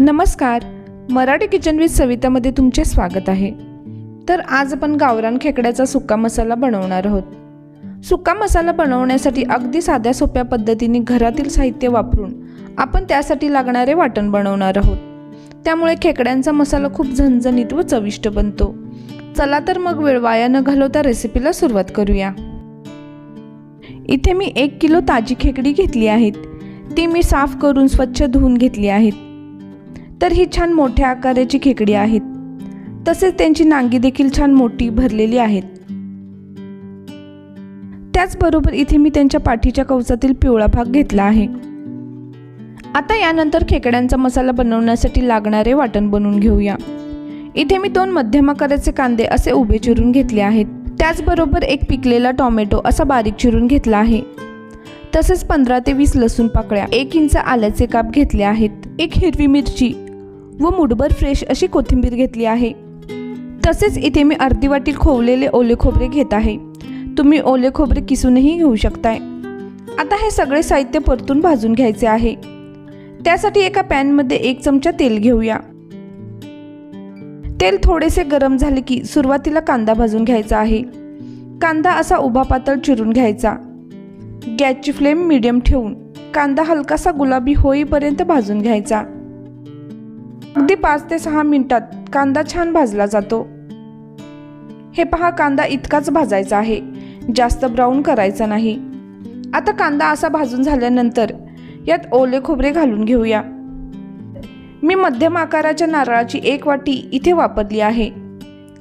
नमस्कार. Marathi kitchen with सवितामध्ये तुमचे स्वागत आहे. तर आज आपण गावरान खेकड्याचा सुका मसाला बनवणार आहोत. सुका मसाला बनवण्यासाठी अगदी साध्या सोप्या पद्धतीने घरातील साहित्य वापरून आपण त्यासाठी लागणारे वाटण बनवणार आहोत. त्यामुळे खेकड्यांचा मसाला खूप झणझणीत व चविष्ट बनतो. चला तर मग वेळ वाया न घालवता रेसिपीला सुरुवात करूया. इथे मी एक किलो ताजी खेकडी घेतली आहेत. ती मी साफ करून स्वच्छ धुवून घेतली आहेत. तर ही छान मोठ्या आकाराची खेकडी आहेत. तसेच त्यांची नांगी देखील छान मोठी भरलेली आहेत. त्याचबरोबर इथे मी त्यांच्या पाठीच्या कवचातील पिवळा भाग घेतला आहे. आता यानंतर खेकड्यांचा मसाला बनवण्यासाठी लागणारे वाटण बनवून घेऊया. इथे मी दोन मध्यम आकाराचे कांदे असे उभे चिरून घेतले आहेत. त्याचबरोबर एक पिकलेला टोमॅटो असा बारीक चिरून घेतला आहे. तसेच पंधरा ते वीस लसूण पाकळ्या एक इंच आल्याचे काप घेतले आहेत. एक हिरवी मिरची व मुठभर फ्रेश अशी कोथिंबीर घेतली आहे. तसेच इथे मी अर्धी वाटी खोवलेले ओले खोबरे घेत आहे. तुम्ही ओले खोबरे किसूनही घेऊ शकताय. आता हे सगळे साहित्य परतून भाजून घ्यायचे आहे. त्यासाठी एका पॅनमध्ये एक चमचा तेल घेऊया. तेल थोडेसे गरम झाले की सुरुवातीला कांदा भाजून घ्यायचा आहे. कांदा असा उभा पातळ चिरून घ्यायचा. गॅसची फ्लेम मिडियम ठेवून कांदा हलकासा गुलाबी होईपर्यंत भाजून घ्यायचा. अगदी पाच ते सहा मिनिटात कांदा छान भाजला जातो. हे पहा कांदा इतकाच भाजायचा आहे. जास्त ब्राऊन करायचा नाही. आता कांदा असा भाजून झाल्यानंतर यात ओले खोबरे घालून घेऊया. मी मध्यम आकाराच्या नारळाची एक वाटी इथे वापरली आहे.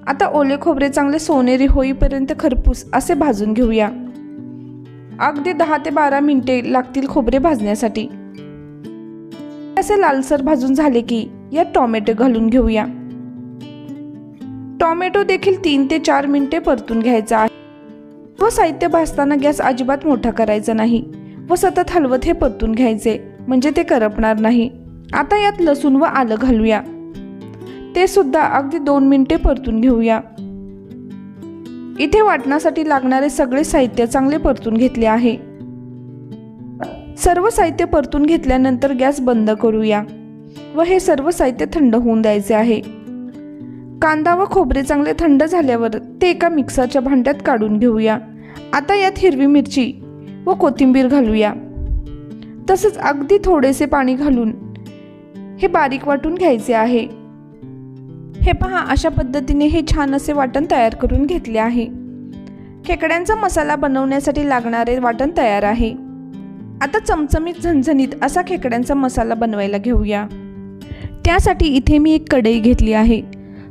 आता ओले खोबरे चांगले सोनेरी होईपर्यंत खरपूस असे भाजून घेऊया. अगदी दहा ते बारा मिनिटे लागतील खोबरे भाजण्यासाठी. असे लालसर भाजून झाले की यात टोमॅटो घालून घेऊया. टोमॅटो देखील तीन ते चार मिनिटे परतून घ्यायचा आहे. व साहित्य भाजताना गॅस अजिबात मोठा करायचा नाही व सतत हलवत हे परतून घ्यायचे म्हणजे ते करपणार नाही. आता यात लसूण व आलं घालूया. ते सुद्धा अगदी दोन मिनिटे परतून घेऊया. इथे वाटण्यासाठी लागणारे सगळे साहित्य चांगले परतून घेतले आहे. सर्व साहित्य परतून घेतल्यानंतर गॅस बंद करूया व हे सर्व साहित्य थंड होऊन द्यायचे आहे. कांदा व खोबरे चांगले थंड झाल्यावर ते एका मिक्सरच्या भांड्यात काढून घेऊया. आता यात हिरवी मिरची व कोथिंबीर घालूया. तसंच अगदी थोडेसे पाणी घालून हे बारीक वाटून घ्यायचे आहे. हे पहा अशा पद्धतीने हे छान असे वाटण तयार करून घेतले आहे. खेकड्यांचा मसाला बनवण्यासाठी लागणारे वाटण तयार आहे. आता चमचमीत झणझणीत असा खेकड्यांचा मसाला बनवायला घेऊया. त्यासाठी इथे मी एक कढई घेतली आहे.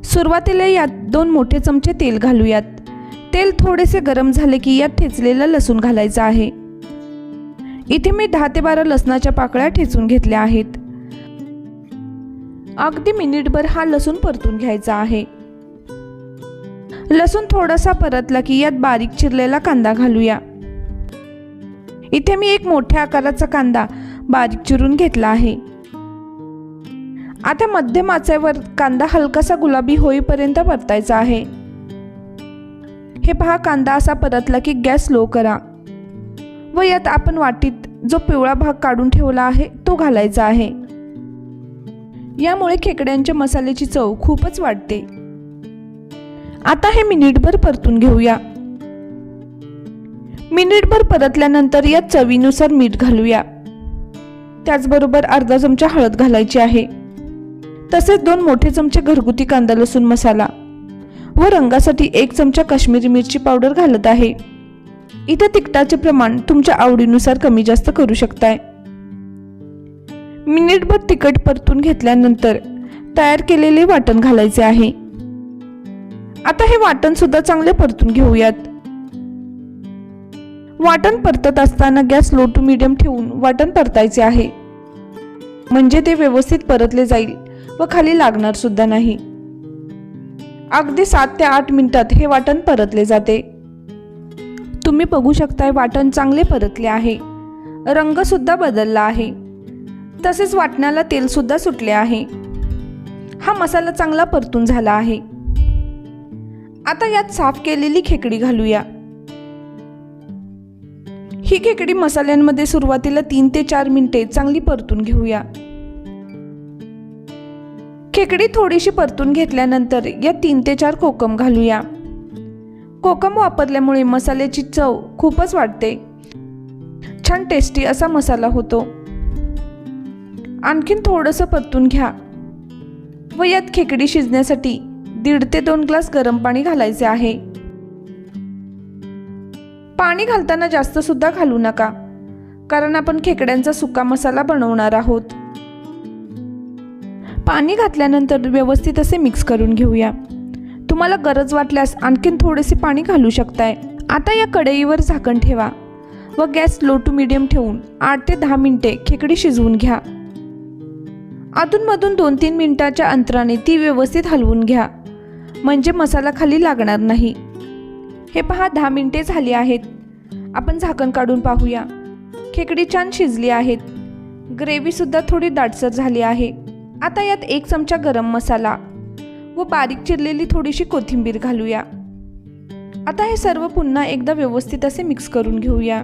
सुरुवातीला यात दोन मोठे चमचे तेल घालूयात. तेल थोडेसे गरम झाले की यात ठेचलेलं लसूण घालायचं आहे. इथे मी दहा ते बारा लसणाच्या पाकळ्या ठेचून घेतल्या आहेत. अगदी मिनिटभर हा लसूण परतून घ्यायचा आहे. लसूण थोडासा परतला की यात बारीक चिरलेला कांदा घालूया. इथे मी एक मोठ्या आकाराचा कांदा बारीक चिरून घेतला आहे. आता मध्यम आचेवर कांदा हलकासा गुलाबी होईपर्यंत परतायचा आहे. हे पहा कांदा असा परतला की गॅस लो करा. व यात आपण वाटीत जो पिवळा भाग काढून ठेवला आहे तो घालायचा आहे. यामुळे खेकड्यांच्या मसाल्याची चव खूपच वाढते. आता हे मिनिटभर परतून घेऊया. मिनिटभर परतल्यानंतर या चवीनुसार मीठ घालूया. त्याचबरोबर अर्धा चमचा हळद घालायची आहे. तसेच दोन मोठे चमचे घरगुती कांदा लसूण मसाला व रंगासाठी एक चमचा काश्मीरी मिरची पावडर घालत आहे. इथे तिखटाचे प्रमाण तुमच्या आवडीनुसार कमी जास्त करू शकताय. मिनिटभर तिखट परतून घेतल्यानंतर तयार केलेले वाटण घालायचे आहे. आता हे वाटण सुद्धा चांगले परतून घेऊयात. वाटण परतत असताना गॅस लो टू मिडियम ठेवून वाटण परतायचे आहे. म्हणजे ते व्यवस्थित परतले जाईल व खाली लागणार सुद्धा नाही. अगदी सात ते आठ मिनिटात हे वाटण परतले जाते. तुम्ही बघू शकताय वाटण चांगले परतले आहे. रंगसुद्धा बदलला आहे. तसेच वाटणाला तेलसुद्धा सुटले आहे. हा मसाला चांगला परतून झाला आहे. आता यात साफ केलेली खेकडी घालूया. ही खेकडी मसाल्यांमध्ये सुरुवातीला तीन ते चार मिनिटे चांगली परतून घेऊया. खेकडी थोडीशी परतून घेतल्यानंतर या तीन ते चार कोकम घालूया. कोकम वापरल्यामुळे मसाल्याची चव खूपच वाढते. छान टेस्टी असा मसाला होतो. आणखीन थोडंसं परतून घ्या. व यात खेकडी शिजण्यासाठी दीड ते दोन ग्लास गरम पाणी घालायचे आहे. पाणी घालताना जास्त सुद्धा घालू नका कारण आपण खेकड्यांचा सुका मसाला बनवणार आहोत. पाणी घातल्यानंतर व्यवस्थित असे मिक्स करून घेऊया. तुम्हाला गरज वाटल्यास आणखीन थोडेसे पाणी घालू शकताय. आता या कढईवर झाकण ठेवा व गॅस लो टू मिडियम ठेवून आठ ते दहा मिनिटे खेकडी शिजवून घ्या. अधूनमधून दोन तीन मिनिटाच्या अंतराने ती व्यवस्थित हलवून घ्या म्हणजे मसाला खाली लागणार नाही. हे पहा दहा मिनिटे झाली आहेत. आपण झाकण काढून पाहूया. खेकडी छान शिजली आहेत. ग्रेव्हीसुद्धा थोडी दाटसर झाली आहे. आता यात एक चमचा गरम मसाला व बारीक चिरलेली थोडीशी कोथिंबीर घालूया. आता हे सर्व पुन्हा एकदा व्यवस्थित असे मिक्स करून घेऊया.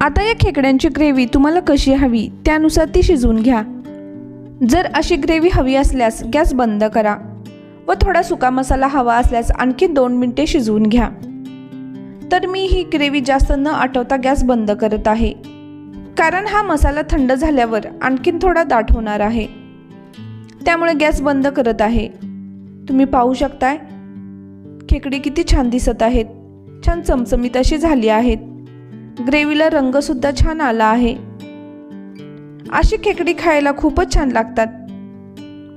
आता या खेकड्यांची ग्रेव्ही तुम्हाला कशी हवी त्यानुसार ती शिजवून घ्या. जर अशी ग्रेव्ही हवी असल्यास गॅस बंद करा. व थोडा सुका मसाला हवा असल्यास आणखी दोन मिनिटे शिजवून घ्या. तर मी ही ग्रेव्ही जास्त न आठवता गॅस बंद करत आहे. कारण हा मसाला थंड झाल्यावर आणखीन थोडा दाट होणार आहे. त्यामुळे गॅस बंद करत आहे. तुम्ही पाहू शकताय खेकडी किती छान दिसत आहेत. छान चमचमीत अशी झाली आहेत. ग्रेव्हीला रंगसुद्धा छान आला आहे. अशी खेकडी खायला खूपच छान लागतात.